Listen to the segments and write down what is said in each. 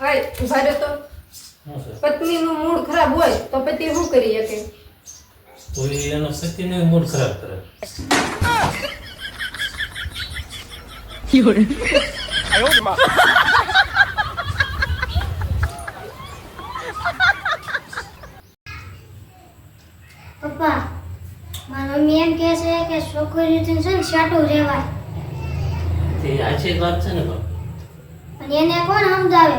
હાય ઊભા રહો તો પત્નીનું મૂડ ખરાબ હોય તો પતિ શું કરી શકે? તો એનો પતિને મૂડ ખરાબ કરે. પપ્પા મારા મમ્મી એમ કહે છે કે છોકરીઓ છે ને છાટું રહેવાય. તે આછી વાત છે ને પણ અને એને કોણ સમજાવે?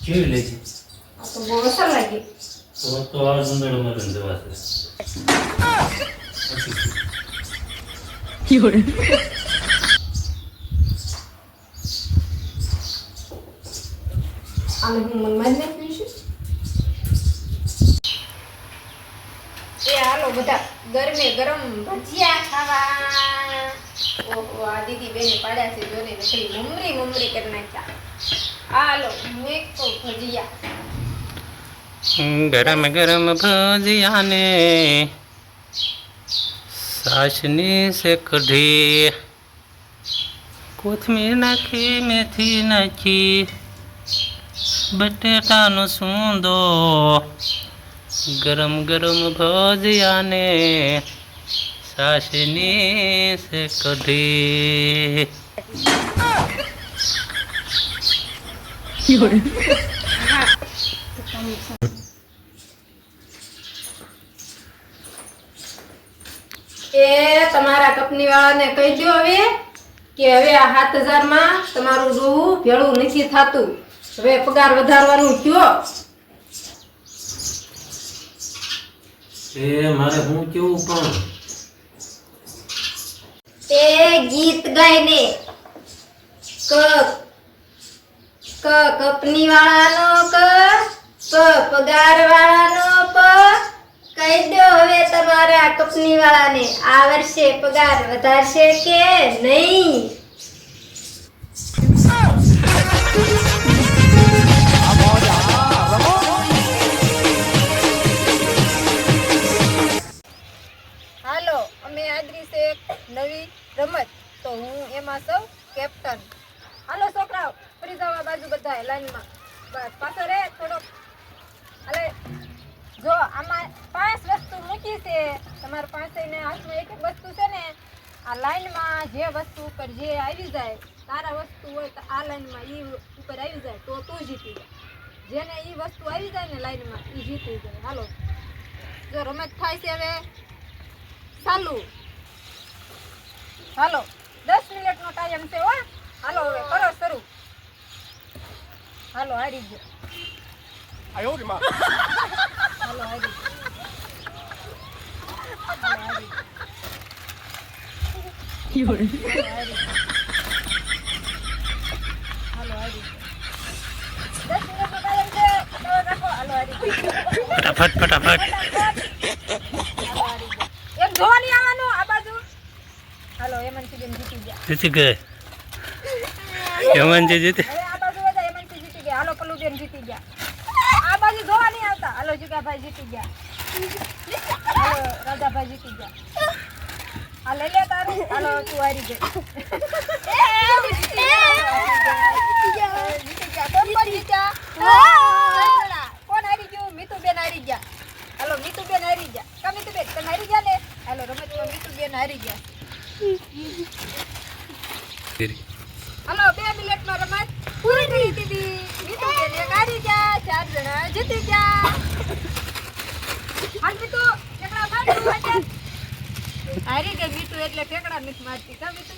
કેવી લેજી આ તો બહુ અસર લાગી તો તો આ ઉંદરડો મરણ દવા છે આને હું મનમાં જ નાખી છું એ હાલો બધા ગરમે ગરમ ભજીયા ખાવા ઓહો આ દીદી બેને પાડ્યા છે જોને નકરી મમરી મમરી કરી નાખ્યા ભજીયા. ગરમ ગરમ ભજીયાને સાસની સે કઢી કોથમીર નાખી મેથી નાખી બટેટાનો સૂંદો, ગરમ ગરમ ભજીયાને સાસની સે કઢી એ તમારા કંપની વાળાને કહી દો હવે કે હવે આ સાત હજારમાં તમારું રૂ ભેળું નથી થતું. હવે પગાર વધારવાનું કયો એ મારે હું કેવું પણ? તે ગીત ગાઈને ક ક કંપની વાળાનો ક, પ પગાર વાળાનો પ. કહી દો હવે તમારા કંપની વાળાને આ વર્ષે પગાર વધારશે કે નહીં? હાલો, અમે આદરી છે નવી રમત. તો હું એમાં સૌ કેપ્ટન ફરી જાઓ આ બાજુ બધા લાઈનમાં બસ, પાછો રે થોડો અલે, જો, આમાં પાંચ વસ્તુ મૂકી છે. તમારા પાસે ને હાથમાં એક એક વસ્તુ છે ને, આ લાઈનમાં જે વસ્તુ ઉપર જે આવી જાય, તારા વસ્તુ હોય તો આ લાઈનમાં એ ઉપર આવી જાય, તો તું જીતી જાય જેને એ વસ્તુ આવી જાય ને લાઈનમાં એ જીતી જાય. હાલો. જો, રમત થાય છે હવે. ચાલુ. હાલો. દસ મિનિટનો ટાઈમ છે હો. હાલો, હવે કરો શરૂ. હાલો હારી ગયો હાલો હારી ગયો. હાલો હારી ગયો. ફટાફટ ફટાફટ. એમ જોવા નહીં આવવાનું આ બાજુ? હાલો હેમંત જીતી ગયા. જીતી ગયે. હેમંતજી જીતી હવે આ બાજુ બધા હેમંત જીતી ગયા હાલો પલ્લુ બેન જીતી ગયા. આ બાજુ જોવા નહીં આવતા. હલો જુગાભાઈ જીતી ગયા. હાલો રાજાભાઈ જીતી ગયા. આ લઈ લે તારું. હાલો તું હારી ગઈ. કોણ હારી ગયું? મીતુબેન હારી ગયા. હાલો મીતુબેન હારી ગયા. કા મીતુબેન? તમે હારી ગયા ને? હાલો રમતમાં મીતુબેન હારી ગયા. હલો બે મિનિટમાં રમત પૂરી થઈ દીધી. મીતુબેન એક ગયા ચાર જણા જીતી ગયા. હાલ મીતુ ઠેકડા માર હારી ગઈ મીતુ એટલે ઠેકડા નથી મારતી કા મીતુ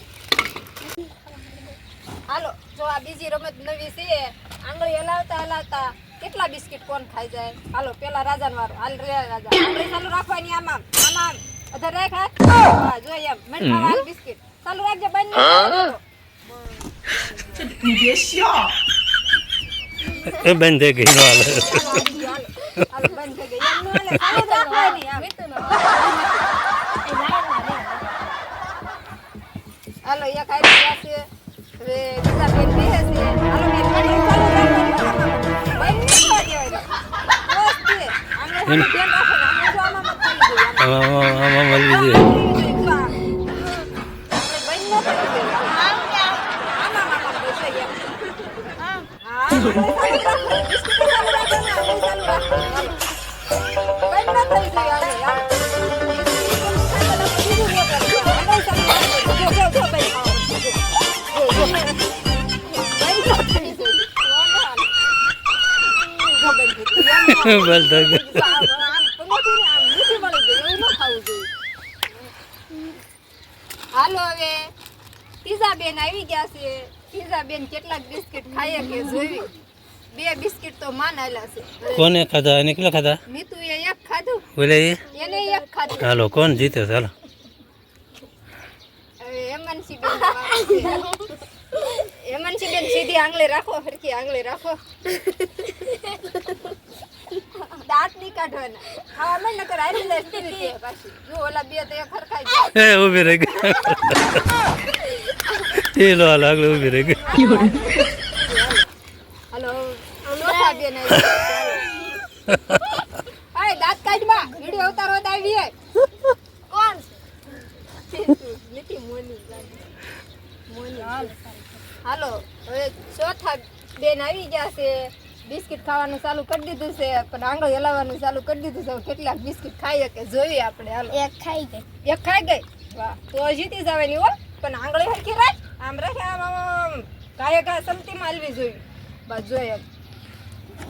હાલો જો આ બીજી રમત નવી છે આંગળી હલાવતા હલાવતા કેટલા બિસ્કિટ કોણ ખાઈ જાય? હાલો પેલા રાજાનો વારો. હાલ રે રાજા. આંગળી ચાલુ રાખવાની આમ આમાં અધર રાખ હા? જો એમ. મન ખાવા બિસ્કિટ. ચાલુ રાખજે બંને. એ બંધ થઈ ગઈ હાલો, બંધ થઈ ગઈ. નો હાલે, હાલો એક આવી છે હવે બીજા બેન બેસે છે. હાલો બેન ઘડી ચાલુ રાખવાની. બંધ નહીં થવા થઈ ગઈ હાલો હવે. પીઝા આવી ગયા છે. પીઝા કેટલાક બિસ્કિટ ખાઈએ કે જોઈ બે બિસ્કિટ તો માન નાલા છે. કોને ખાધા? એને કેટલા ખાધા? મીતુએ એક ખાધું. બોલે એ? એને એક ખાધું. હાલો કોણ જીતે? ચાલો હવે હેમંતસિંહ બેન હેમનસી બેન સીધી આંગળે રાખો હરખી આંગળે રાખો. દાંત કાઢવાના. ખાવા માં નકર છે પાછી. જો ઓલા બે તો એક હરખાઈ જાય એ ઊભી રહી. ગઈ એ લો આગળ ઊભી રહી. ગઈ હાય દાંત કાઢમાં વિડિયો ઉતારો આવી હે. કોણ? નીતિ મોની. મોની. હાલો હવે ચોથા બેન આવી ગયા છે. બિસ્કિટ ખાવાનું ચાલુ કરી દીધું છે પણ આંગળી હલાવવાનું ચાલુ કરી દીધું છે. કેટલાક બિસ્કિટ ખાઈએ કે જોઈએ આપણે? હાલો. એક ખાઈ ગઈ. એક ખાઈ ગઈ? વાહ. તો જીતી જવાની હો પણ આંગળી હરખી રાખ. આમ રાખે આમ આમ કાંઈ સમતીમાં હાલવી જોઈએ. બસ જોઈએ.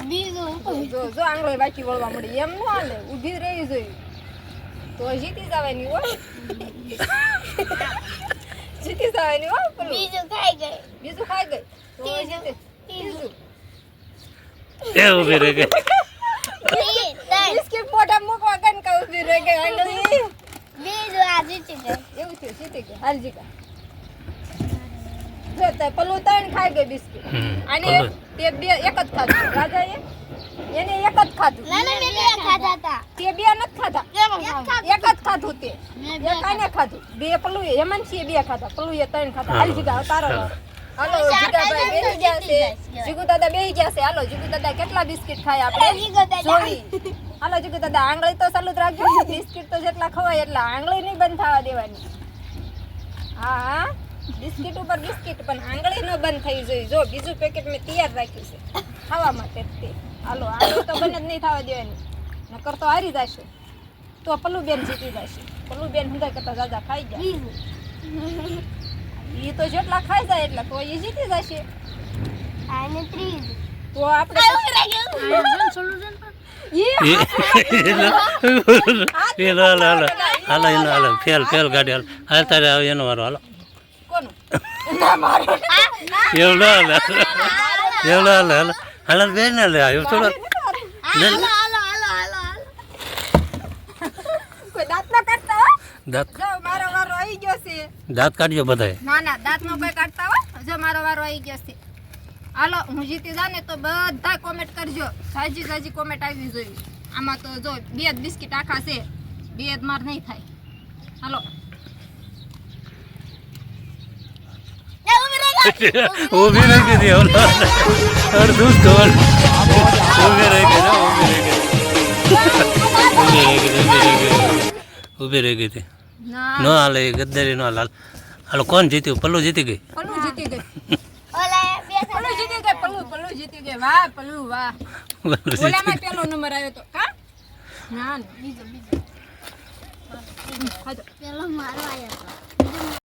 બીજું જો જો આંગળી વાંચી વળવા મળી. એમ ન હાલે. ઊભી જોઈએ. તો જીતી જવાની હો જીતી જવાની હો પેલું. બીજું ખાઈ ગઈ. બીજું ખાઈ ગઈ. તો ત્રીજું. જીતે. ત્રીજું. એ ઊભી રહી ગઈ. બિસ્કિટ મોઢા મૂકવા કન ઊભી ઊભી રહી ગઈ બીજું આ જીતી ગઈ. એવું થયું જીતી ગઈ. હાલ જીકા જો પેલું ત્રણ ખાઈ ગઈ બિસ્કિટ. અને તે બે એક જ ખાધું. રાજાએ એને એક જ ખાધું. ના ના મેં બે ખાધા હતા. તે બે નથી ખાધા. એક જ ખાધું. તે. એક આને ખાધું. બે પેલું હેમંતસિંહે બે ખાધા. પેલું એ ત્રણ ખાધા. હાલ જીગા તારો હાલો. જીગાભાઈ બેસી ગયા છે. જીગુ દાદા બેસી ગયા છે. હાલો જીગુ દાદા કેટલા બિસ્કિટ ખાય આપણે. જોઈ. હાલો જીગુ દાદા આંગળી તો ચાલુ જ રાખજો. બિસ્કિટ તો જેટલા ખવાય એટલા. આંગળી નહીં બંધ થવા દેવાની. હા હા. બિસ્કિટ ઉપર બિસ્કિટ પણ આંગળી ન બંધ થઈ જોઈએ જો બીજું પેકેટ મેં તૈયાર રાખ્યું છે. ખાવા માટે તે. હાલો આંગળી તો બંધ જ નહીં થવા દેવાની. નકર તો હારી જશે. તો પલ્લુ બેન જીતી જશે. પલ્લુ બેન હું કરતા દાદા ખાઈ જાય એ તો જેટલા ખાઈ જાય એટલા તો એ જીતી જશે. અને ત્રીજું તો આપણે હાલો ફેલ ફેલ ગાડી હાલો. હાલ તારે આવે એનો વારો હાલો. હાલો હાલો કોઈ દાંત કાઢજો બધાય ના ના દાંત નો કાઢતા હોય? જો મારો વારો આવી ગયો છે. હાલો, હું જીતી જાને તો બધા કોમેન્ટ કરજો. સાજી સાજી કોમેન્ટ આવી જોઈએ આમાં તો જો, બે જ બિસ્કિટ આખા છે. બે જ માર નહીં થાય. હાલો. ઊભી રહી ગઈ અડધું જ ખબર. ઊભી રહી ગઈ ઊભી રહી ગઈ. ઊભી રહી ગઈ હતી. ના. ન હાલે એ ગદ્દારી નો હાલ. હાલો કોણ જીત્યું? પલ્લુ જીતી ગઈ. પલ્લુ જીતી ગઈ. પલ્લુ જીતી ગઈ પલ્લુ પલ્લુ જીતી ગઈ. વાહ પલ્લુ વાહ. ઓલામાં પેલો નંબર આવ્યો તો કા ના બીજો બીજો. પેલો મારો આવ્યો હતો